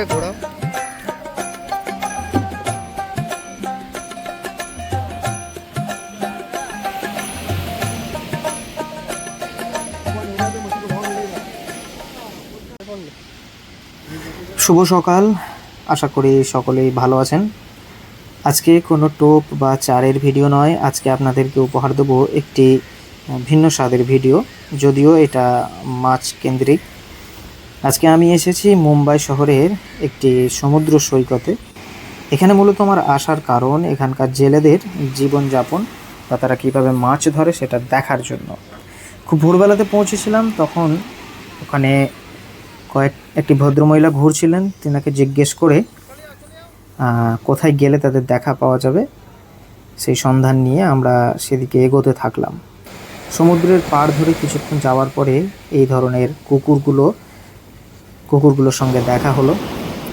মাছটাকে ঘোরাও শুভ সকাল, আশা করি সকলেই ভালো আছেন। আজকে কোনো টোপ বা চারের ভিডিও নয়, আজকে আপনাদেরকে উপহার দেবো একটি ভিন্ন স্বাদের ভিডিও, যদিও এটা মাছ কেন্দ্রিক। আজকে আমি এসেছি মুম্বাই শহরের একটি সমুদ্র সৈকতে। এখানে মূলত আমার আসার কারণ এখানকার জেলেদের জীবনযাপন বা তারা কীভাবে মাছ ধরে সেটা দেখার জন্য। খুব ভোরবেলাতে পৌঁছেছিলাম, তখন ওখানে কয়েক, একটি ভদ্রমহিলা ঘুরছিলেন। তিনাকে জিজ্ঞেস করে কোথায় গেলে তাদের দেখা পাওয়া যাবে? সেই সন্ধান নিয়ে আমরা সেদিকে এগোতে থাকলাম। সমুদ্রের পাড় ধরে কিছুক্ষণ যাওয়ার পরে এই ধরনের কুকুরগুলো কুকুরগুলোর সঙ্গে দেখা হলো।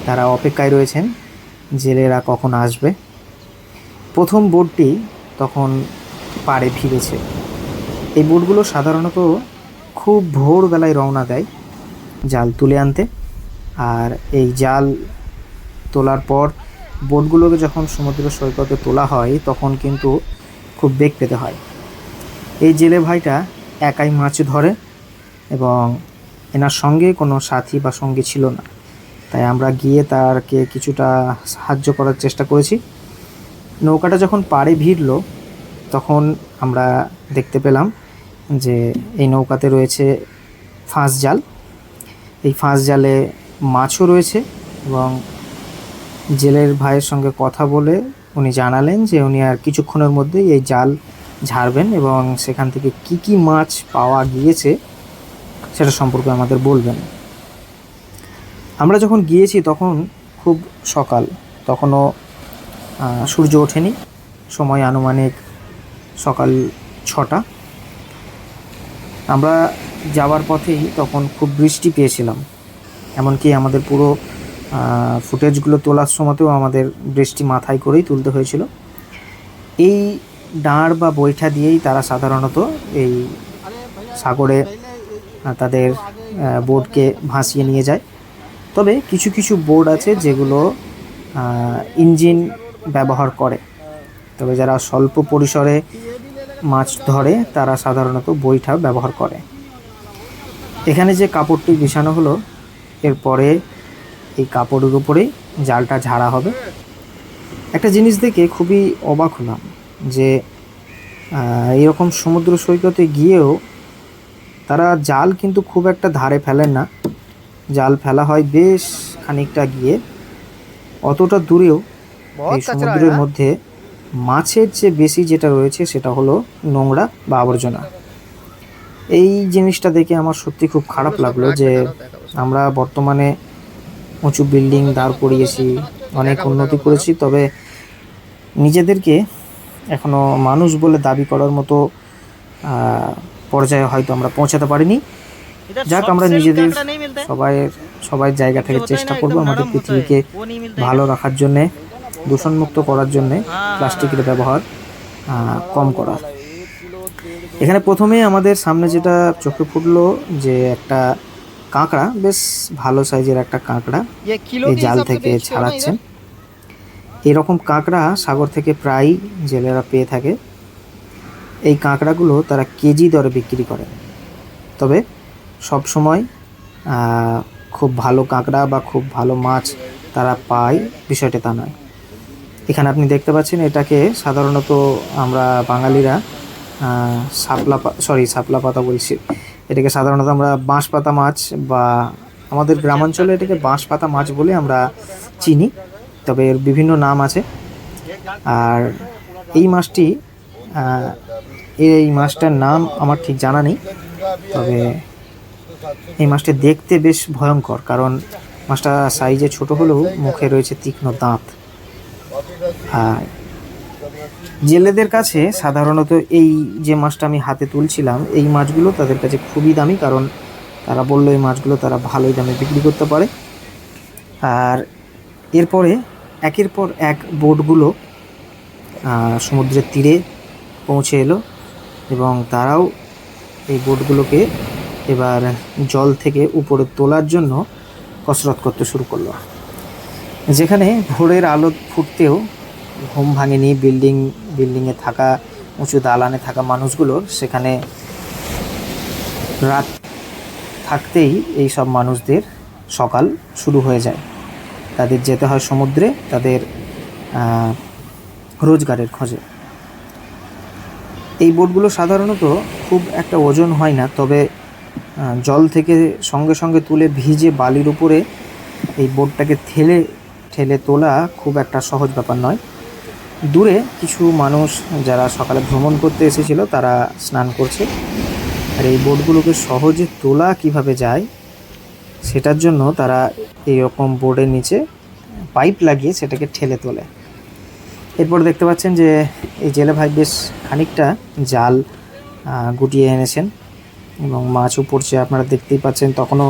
তারা অপেক্ষায় রয়েছেন, জেলেরা কখন আসবে। প্রথম বোটটি তখন পাড়ে ফিরেছে। এই বোটগুলো সাধারণত খুব ভোরবেলায় রওনা দেয় জাল তুলে আনতে। আর এই জাল তোলার পর বোটগুলোকে যখন সমুদ্র সৈকতে তোলা হয়, তখন কিন্তু খুব বেগ পেতে হয়। এই জেলে ভাইটা একাই মাছ ধরে এবং এনার সঙ্গে কোনো সাথী বা সঙ্গী ছিল না। তাই আমরা গিয়ে তারকে কিছুটা সাহায্য করার চেষ্টা করেছি। নৌকাটা যখন পাড়ে ভিড়লো, তখন আমরা দেখতে পেলাম যে এই নৌকাতে রয়েছে ফাঁস জাল। এই ফাঁস জালে মাছও রয়েছে এবং জেলের ভাইয়ের সঙ্গে কথা বলে উনি জানালেন যে উনি আর কিছুক্ষণের মধ্যেই এই জাল ঝাড়বেন এবং সেখান থেকে কি কি মাছ পাওয়া গিয়েছে সেটা সম্পর্কে আমাদের বলবেন। আমরা যখন গিয়েছি তখন খুব সকাল, তখনও সূর্য ওঠেনি, সময় আনুমানিক সকাল ছটা। আমরা যাওয়ার পথেই তখন খুব বৃষ্টি পেয়েছিলাম, এমনকি আমাদের পুরো ফুটেজগুলো তোলার সময়তেও আমাদের বৃষ্টি মাথায় করেই তুলতে হয়েছিল। এই ডাঁড় বা বৈঠা দিয়েই তারা সাধারণত এই সাগরে তাদের বোর্ডকে ভাসিয়ে নিয়ে যায়। তবে কিছু কিছু বোর্ড আছে যেগুলো ইঞ্জিন ব্যবহার করে। তবে যারা স্বল্প পরিসরে মাছ ধরে, তারা সাধারণত বৈঠা ব্যবহার করে। এখানে যে কাপড়টি বিছানো হলো, এরপরে এই কাপড়ের উপরে জালটা ঝাড়া হবে। একটা জিনিস দেখে খুবই অবাক হলাম যে এরকম সমুদ্র সৈকতে গিয়েও তারা জাল কিন্তু খুব একটা ধারে ফেলেন না। জাল ফেলা হয় বেশ খানিকটা গিয়ে। অতটা দূরেও এই সমুদ্রের মধ্যে মাছের চেয়ে বেশি যেটা রয়েছে সেটা হলো নোংরা বা আবর্জনা। এই জিনিসটা দেখে আমার সত্যি খুব খারাপ লাগল যে আমরা বর্তমানে উঁচু বিল্ডিং দাঁড় করিয়েছি অনেক উন্নতি করেছি তবে নিজেদেরকে এখনও মানুষ বলে দাবি করার মতো পর্যায়ে হয়তো আমরা পৌঁছাতে পারিনি। যাক আমরা নিজেদের সবাই সবাই জায়গা থেকে চেষ্টা করব আমাদের পৃথিবীকে ভালো রাখার জন্যে দূষণমুক্ত করার জন্যে প্লাস্টিকের ব্যবহার কম করা। এখানে প্রথমে আমাদের সামনে যেটা চোখে ফুটলো যে একটা কাঁকড়া বেশ ভালো সাইজের একটা কাঁকড়া। এই জাল থেকে ছাড়াচ্ছেন। এরকম কাঁকড়া সাগর থেকে প্রায় জেলেরা পেয়ে থাকে। এই কাঁকড়াগুলো তারা কেজি দরে বিক্রি করে। তবে সব সময় খুব ভালো কাঁকড়া বা খুব ভালো মাছ তারা পায়, বিষয়টা তা নয়। এখানে আপনি দেখতে পাচ্ছেন এটাকে সাধারণত আমরা বাঙালিরা সাপলা সরি শাপলা পাতা বলছি। এটাকে সাধারণত আমরা বাঁশ পাতা মাছ বা আমাদের গ্রামাঞ্চলে এটাকে বাঁশ পাতা মাছ বলে আমরা চিনি, তবে এর বিভিন্ন নাম আছে। আর এই মাছটি এই মাছটার নাম আমার ঠিক জানা নেই, তবে এই মাছটা দেখতে বেশ ভয়ঙ্কর, কারণ মাছটা সাইজে ছোট হলেও মুখে রয়েছে তীক্ষ্ণ দাঁত। আর জেলেদের কাছে সাধারণত এই যে মাছটা আমি হাতে তুলছিলাম, এই মাছগুলো তাদের কাছে খুবই দামি, কারণ তারা বলল এই মাছগুলো তারা ভালোই দামে বিক্রি করতে পারে। আর এরপরে একের পর এক বোটগুলো সমুদ্রের তীরে পৌঁছে এলো। এবং তারাও এই বোটগুলোকে এবার জল থেকে উপরে তোলার জন্য কসরত করতে শুরু করল। যেখানে ভোরের আলো ফুটতেও ঘুম ভাঙেনি, বিল্ডিং, বিল্ডিংয়ে থাকা, উঁচু দালানে থাকা মানুষগুলোর সেখানে রাত থাকতেই এই সব মানুষদের সকাল শুরু হয়ে যায়। তাদের যেতে হয় সমুদ্রে, তাদের রোজগারের খোঁজে। এই বোটগুলো সাধারণত খুব একটা ওজন হয় না, তবে জল থেকে সঙ্গে সঙ্গে তুলে ভিজে বালির উপরে এই বোটটাকে ঠেলে ঠেলে তোলা খুব একটা সহজ ব্যাপার নয়। দূরে কিছু মানুষ যারা সকালে ভ্রমণ করতে এসেছিল, তারা স্নান করছে। আর এই বোটগুলোকে সহজে তোলা কীভাবে যায়, সেটার জন্য তারা এইরকম বোর্ডের নিচে পাইপ লাগিয়ে সেটাকে ঠেলে তোলে। এরপর দেখতে পাচ্ছেন যে এই জেলে ভাই বেশ খানিকটা জাল গুটিয়ে এনেছেন এবং মাছও পড়ছে আপনারা দেখতেই পাচ্ছেন তখনও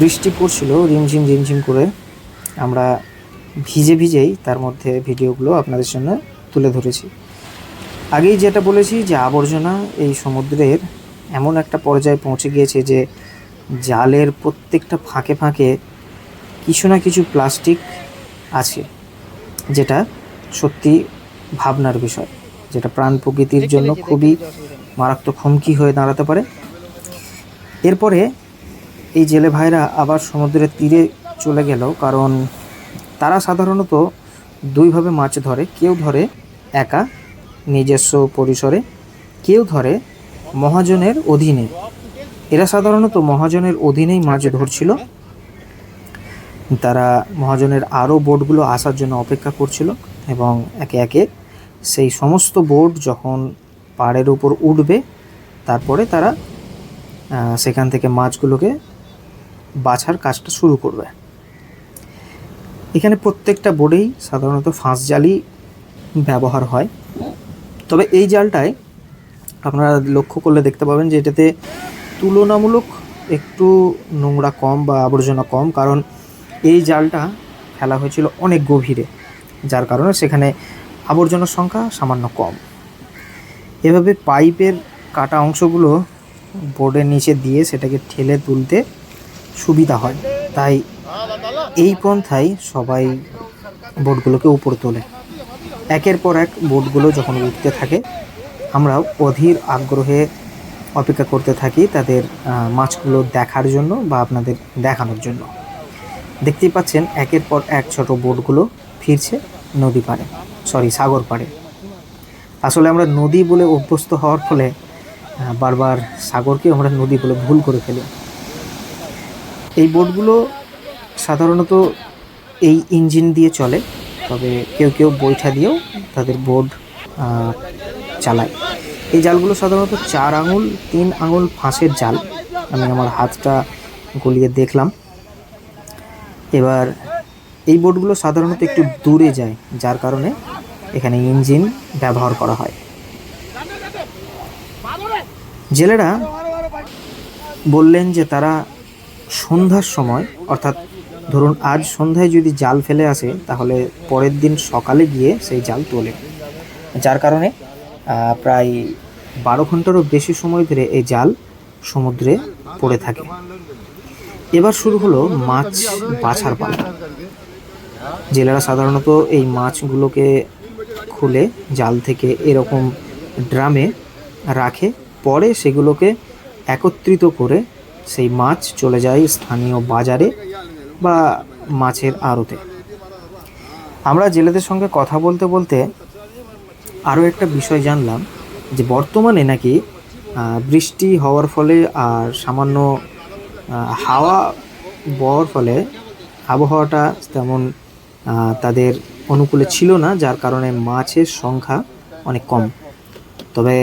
বৃষ্টি পড়ছিল, রিমঝিম রিমঝিম করে। আমরা ভিজে ভিজেই তার মধ্যে ভিডিওগুলো আপনাদের জন্য তুলে ধরেছি। আগেই যেটা বলেছি যে আবর্জনা এই সমুদ্রের এমন একটা পর্যায়ে পৌঁছে গিয়েছে যে জালের প্রত্যেকটা ফাঁকে ফাঁকে কিছু না কিছু প্লাস্টিক আছে, যেটা সত্যি ভাবনার বিষয় যেটা প্রাণ প্রকৃতির জন্য খুবই মারাত্মক হুমকি হয়ে দাঁড়াতে পারে। এরপরে এই জেলে ভাইরা আবার সমুদ্রের তীরে চলে গেল কারণ তারা সাধারণত দুইভাবে মাছ ধরে। কেউ ধরে একা নিজস্ব পরিসরে। কেউ ধরে মহাজনের অধীনে। এরা সাধারণত মহাজনের অধীনেই মাছ ধরছিল। তারা মহাজনের আরও বোটগুলো আসার জন্য অপেক্ষা করছিল। এবং একে একে সেই সমস্ত বোট যখন পাড়ের উপর উঠবে, তারপরে তারা সেখান থেকে মাছগুলোকে বাছার কাজটা শুরু করবে। এখানে প্রত্যেকটা বোর্ডেই সাধারণত ফাঁস জালই ব্যবহার হয়। তবে এই জালটায় আপনারা লক্ষ্য করলে দেখতে পাবেন যে এটাতে তুলনামূলক একটু নোংরা কম বা আবর্জনা কম, কারণ এই জালটা ফেলা হয়েছিল অনেক গভীরে। যার কারণে সেখানে আবর্জনার সংখ্যা সামান্য কম। এভাবে পাইপের কাটা অংশগুলো বোর্ডের নিচে দিয়ে সেটাকে ঠেলে তুলতে সুবিধা হয়। তাই এই পন্থায় সবাই বোটগুলোকে উপরে তোলে। একের পর এক বোটগুলো যখন উঠতে থাকে আমরা অধীর আগ্রহে অপেক্ষা করতে থাকি তাদের মাছগুলো দেখার জন্য বা আপনাদের দেখানোর জন্য। দেখতেই পাচ্ছেন একের পর এক ছোট বোটগুলো ফিরছে। নদী পাড়ে সরি সাগর পাড়ে। আসলে আমরা নদী বলে অভ্যস্ত হওয়ার ফলে বারবার সাগরকে আমরা নদী বলে ভুল করে ফেলি। এই বোটগুলো সাধারণত এই ইঞ্জিন দিয়ে চলে, তবে কেউ কেউ বৈঠা দিয়েও তাদের বোট চালায়। এই জালগুলো সাধারণত চার আঙুল, তিন আঙুল ফাঁসের জাল। আমি আমার হাতটা গলিয়ে দেখলাম। এবার এই বোটগুলো সাধারণত একটু দূরে যায়, যার কারণে এখানে ইঞ্জিন ব্যবহার করা হয়। জেলেরা বললেন যে তারা সন্ধ্যার সময়, অর্থাৎ ধরুন আজ সন্ধ্যায় যদি জাল ফেলে আসে, তাহলে পরের দিন সকালে গিয়ে সেই জাল তোলে। যার কারণে প্রায় বারো ঘন্টারও বেশি সময় ধরে এই জাল সমুদ্রে পড়ে থাকে। এবার শুরু হলো মাছ বাছার পালা। জেলেরা সাধারণত এই মাছগুলোকে খুলে জাল থেকে এরকম ড্রামে রাখে, পরে সেগুলোকে একত্রিত করে সেই মাছ চলে যায় স্থানীয় বাজারে বা মাছের আড়তে। আমরা জেলেদের সঙ্গে কথা বলতে বলতে আরও একটা বিষয় জানলাম যে বর্তমানে নাকি বৃষ্টি হওয়ার ফলে আর সামান্য হাওয়া বওয়ার ফলে আবহাওয়াটা তেমন তাদের অনুকূলে ছিল না, যার কারণে মাছের সংখ্যা অনেক কম। তবে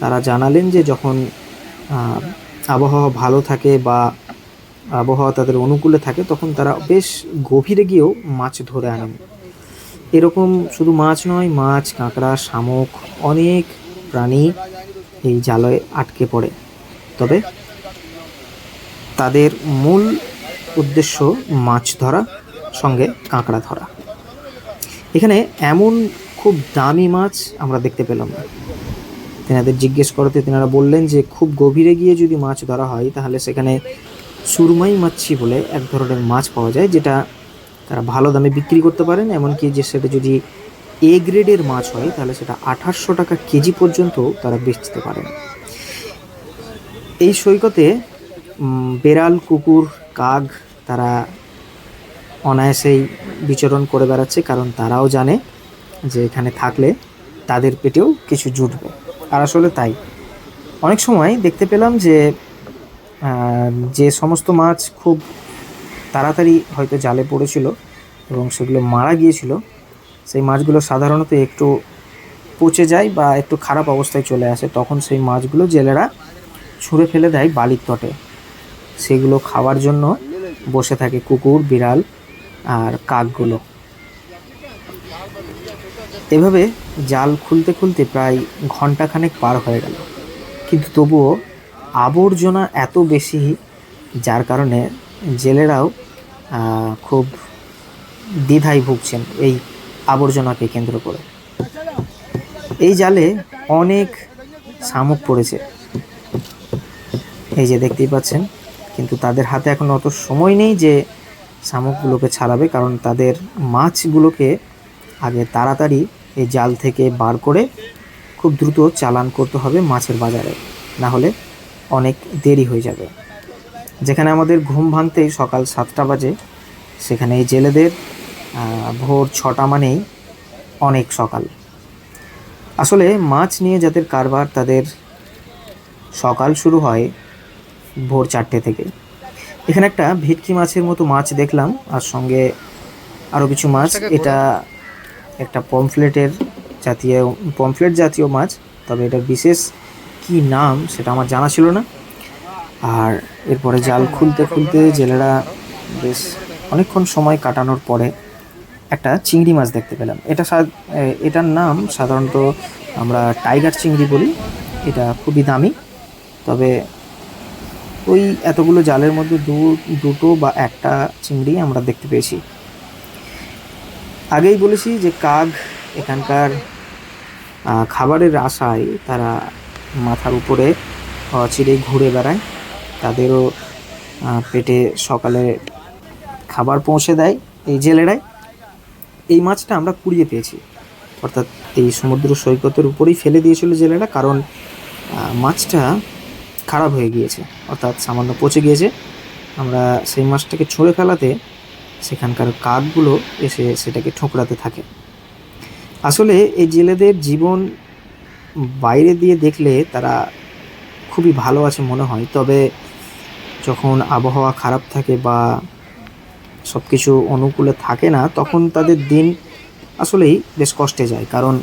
তারা জানালেন যে যখন আবহাওয়া ভালো থাকে বা আবহাওয়া তাদের অনুকূলে থাকে, তখন তারা বেশ গভীরে গিয়েও মাছ ধরে আনেন। এরকম শুধু মাছ নয়, মাছ, কাঁকড়া, শামুক, অনেক প্রাণী এই জালে আটকে পড়ে। তবে তাদের মূল উদ্দেশ্য মাছ ধরা, সঙ্গে কাঁকড়া ধরা। এখানে এমন খুব দামি মাছ আমরা দেখতে পেলাম না। তেনাদের জিজ্ঞেস করতে তেনারা বললেন যে, খুব গভীরে গিয়ে যদি মাছ ধরা হয়, তাহলে সেখানে সুরমাই মাছি বলে এক ধরনের মাছ পাওয়া যায়, যেটা তারা ভালো দামে বিক্রি করতে পারেন। এমনকি যে সেটা যদি এ গ্রেডের মাছ হয়, তাহলে সেটা আঠাশশো টাকা কেজি পর্যন্ত তারা বেচতে পারেন। এই সৈকতে বেড়াল, কুকুর কাক তারা অনায়াসেই বিচরণ করে বেড়াচ্ছে, কারণ তারাও জানে যে এখানে থাকলে তাদের পেটেও কিছু জুটবে। আর আসলে তাই। অনেক সময় দেখতে পেলাম যে যে সমস্ত মাছ খুব তাড়াতাড়ি হয়তো জালে পড়েছিল এবং সেগুলো মারা গিয়েছিল, সেই মাছগুলো সাধারণত একটু পচে যায় বা একটু খারাপ অবস্থায় চলে আসে, তখন সেই মাছগুলো জেলেরা ছুঁড়ে ফেলে দেয় বালির তটে। সেগুলো খাওয়ার জন্য বসে থাকে কুকুর, বিড়াল আর কাকগুলো। এভাবে জাল খুলতে খুলতে প্রায় ঘন্টাখানেক পার হয়ে গেল। কিন্তু তবুও আবর্জনা এত বেশি, যার কারণে জেলেরাও খুব দ্বিধায় ভুগছেন এই আবর্জনাকে কেন্দ্র করে। এই জালে অনেক শামুক পড়েছে। এই যে দেখতেই পাচ্ছেন কিন্তু তাদের হাতে এখন অত সময় নেই যে শামুকগুলোকে ছাড়াবে, কারণ তাদের মাছগুলোকে আগে তাড়াতাড়ি এই জাল থেকে বার করে খুব দ্রুত চালান করতে হবে মাছের বাজারে। না হলে অনেক দেরি হয়ে যাবে। যেখানে আমাদের ঘুম ভাঙতেই সকাল সাতটা বাজে সেখানে এই জেলেদের ভোর ছটা মানেই অনেক সকাল। আসলে মাছ নিয়ে যাদের কারবার তাদের সকাল শুরু হয় ভোর চারটে থেকে। এখানে একটা ভেটকি মাছের মতো মাছ দেখলাম আর সঙ্গে আরও কিছু মাছ। এটা একটা পমফ্লেটের জাতীয় পমফ্লেট জাতীয় মাছ তবে এটা বিশেষ কি নাম সেটা আমার জানা ছিল না। আর এরপরে জাল খুলতে খুলতে জেলেরা বেশ অনেকক্ষণ সময় কাটানোর পরে একটা চিংড়ি মাছ দেখতে পেলাম। এটা এটার নাম সাধারণত আমরা টাইগার চিংড়ি বলি। এটা খুবই দামি তবে ওই এতগুলো জালের মধ্যে দু, দুটো বা একটা চিংড়ি আমরা দেখতে পেয়েছি। আগেই বলেছি যে কাক এখানকার খাবারের আশায় তারা মাথার উপরে চিড়ে ঘুরে বেড়ায়। তাদেরও পেটে সকালে খাবার পৌঁছে দেয় এই জেলেরাই। এই মাছটা আমরা কুড়িয়ে পেয়েছি। অর্থাৎ এই সমুদ্র সৈকতের উপরেই ফেলে দিয়েছিল জেলেরা, কারণ মাছটা খারাপ হয়ে গিয়েছে। অর্থাৎ সামান্য পচে গিয়েছে। আমরা সেই মাছটাকে ছুঁড়ে ফেলাতে সেখানকার কাকগুলো এসে সেটাকে ঠোকরাতে থাকে। আসলে এই জেলেদের জীবন বাইরে দিয়ে দেখলে তারা খুবই ভালো আছে মনে হয়। তবে যখন আবহাওয়া খারাপ থাকে বা সব কিছু অনুকূলে থাকে না, তখন তাদের দিন আসলেই বেশ কষ্টে যায়। কারণ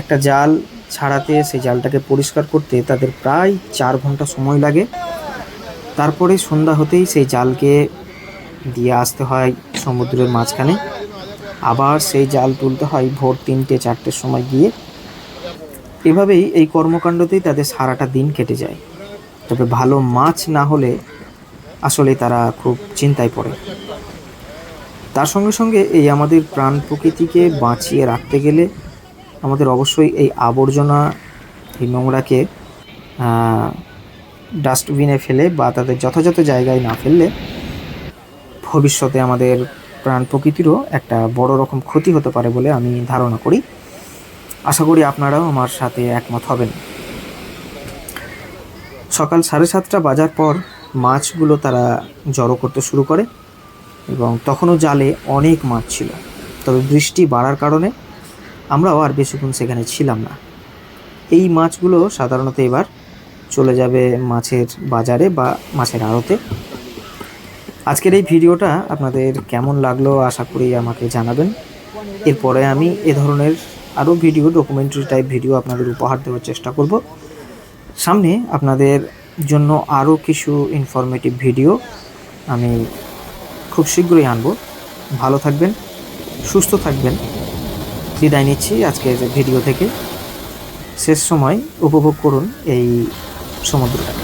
একটা জাল ছাড়াতে, সেই জালটাকে পরিষ্কার করতে তাদের প্রায় চার ঘণ্টা সময় লাগে। তারপরে সন্ধ্যা হতেই সেই জালকে দিয়ে আসতে হয় সমুদ্রের মাঝখানে। আবার সেই জাল তুলতে হয় ভোর তিনটে, চারটের সময় গিয়ে। এভাবেই এই কর্মকাণ্ডতেই তাদের সারাটা দিন কেটে যায়। তবে ভালো মাছ না হলে আসলে তারা খুব চিন্তায় পড়ে। তার সঙ্গে সঙ্গে এই আমাদের প্রাণ প্রকৃতিকে বাঁচিয়ে রাখতে গেলে আমাদের অবশ্যই এই আবর্জনা, এই নোংরাকে ডাস্টবিনে ফেলে বা তাদের যথাযথ জায়গায় না ফেললে ভবিষ্যতে আমাদের প্রাণ প্রকৃতিরও একটা বড় রকম ক্ষতি হতে পারে বলে আমি ধারণা করি। আশা করি আপনারাও আমার সাথে একমত হবেন। সকাল সাড়ে সাতটা বাজার পর মাছগুলো তারা জড়ো করতে শুরু করে এবং তখনও জালে অনেক মাছ ছিল। তবে বৃষ্টি বাড়ার কারণে আমরাও আর বেশিক্ষণ সেখানে ছিলাম না। এই মাছগুলো সাধারণত এবার চলে যাবে মাছের বাজারে বা মাছের আড়তে। আজকের এই ভিডিওটা আপনাদের কেমন লাগল আশা করি আমাকে জানাবেন। এরপরে আমি এ ধরনের আরও ভিডিও ডকুমেন্টারি টাইপ ভিডিও আপনাদের উপহার দেওয়ার চেষ্টা করব। সামনে আপনাদের জন্য আরও কিছু ইনফরমেটিভ ভিডিও আমি খুব শীঘ্রই আনব। ভালো থাকবেন, সুস্থ থাকবেন। বিদায় নিচ্ছি আজকে ভিডিও থেকে। শেষ সময় উপভোগ করুন এই সমুদ্রটাকে।